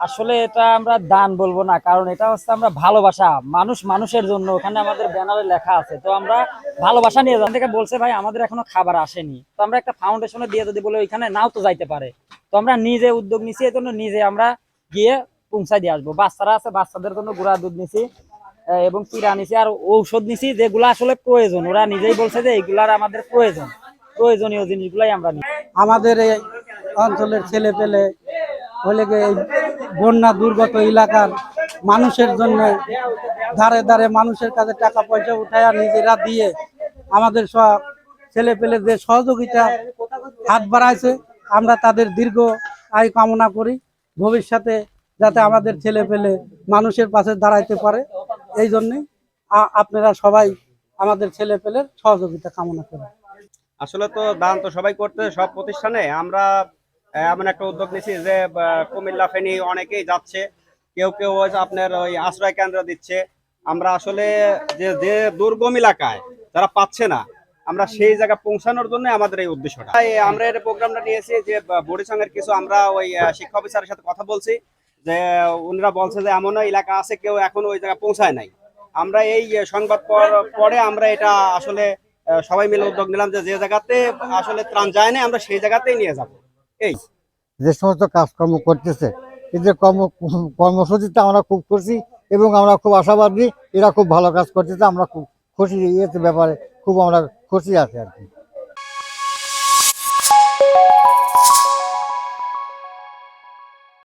আসলে এটা আমরা দান বলব না, কারণ এটা হচ্ছে আমরা ভালোবাসা, মানুষ মানুষের জন্য, ওখানে আমাদের ব্যানারে লেখা আছে। তো আমরা ভালোবাসা নিয়ে যান থেকে বলছে, ভাই, আমাদের এখনও খাবার আসেনি। তো আমরা একটা ফাউন্ডেশনে দিয়ে যদি বলে ওইখানে, নাও তো যাইতে পারে। তো আমরা নিজে উদ্যোগ নিছি, এই জন্য নিজে আমরা গিয়ে পৌঁছায় দিয়ে আসব। বাচ্চারা আছে, বাচ্চাদের জন্য গুড়া দুধ নিছি এবং চিরা নিছি, আর ঔষধ নিছি, যেগুলো আসলে প্রয়োজন। ওরা নিজেই বলছে যে এইগুলার আমাদের প্রয়োজন। প্রয়োজনীয় জিনিসগুলাই আমরা নিই। আমাদের এই অঞ্চলের ছেলে পেলে হলে গিয়ে বন্যা দুর্গত এলাকার মানুষের জন্য ধারে ধারে মানুষের কাছে টাকা পয়সা উঠায় নিজেরা দিয়ে আমাদের সব ছেলে পেলে যে সহযোগিতা হাত বাড়াইছে, আমরা তাদের দীর্ঘ আয় কামনা করি। ভবিষ্যতে যাতে আমাদের ছেলে পেলে মানুষের পাশে দাঁড়াইতে পারে। এই জন্যে আপনারা সবাই আমাদের ছেলে পেলের সহযোগিতা কামনা করেন আসলে তো দান তো সবাই করতে, সব প্রতিষ্ঠানে। আমরা এমন একটা উদ্যোগ নিয়েছি যে কুমিল্লা ফেনী অনেকেই যাচ্ছে। কেউ কেউ আপনার ওই আশ্রয় কেন্দ্র দিচ্ছে। আমরা আসলে যে যে দুর্গম এলাকায় যারা পাচ্ছে না, আমরা সেই জায়গা পৌঁছানোর জন্য আমাদের এই উদ্দেশ্যটা। আমরা এই প্রোগ্রামটা নিয়েছি যে বড়ি সঙ্গের কিছু আমরা ওই শিক্ষা অফিসারের সাথে কথা বলছি। যে, উনারা বলছে যে, এমনও এলাকা আছে, কেউ এখনও ওই জায়গায় পৌঁছায় নাই। আমরা এই সংবাদ পরে আমরা এটা আসলে সবাই মিলে উদ্যোগ নিলাম যে যে জায়গাতে আসলে ত্রাণ যায় না আমরা সেই জায়গাতেই নিয়ে যাব। এই যে সমস্ত কাজকর্ম করতেছে এদের কর্ম কর্মসূচিতে আমরা খুব খুশি এবং আমরা খুব আশাবাদী, এরা খুব ভালো কাজ করতেছে, আমরা খুব খুশি ইয়েতে ব্যাপারে খুব আমরা খুশি আছি আর কি।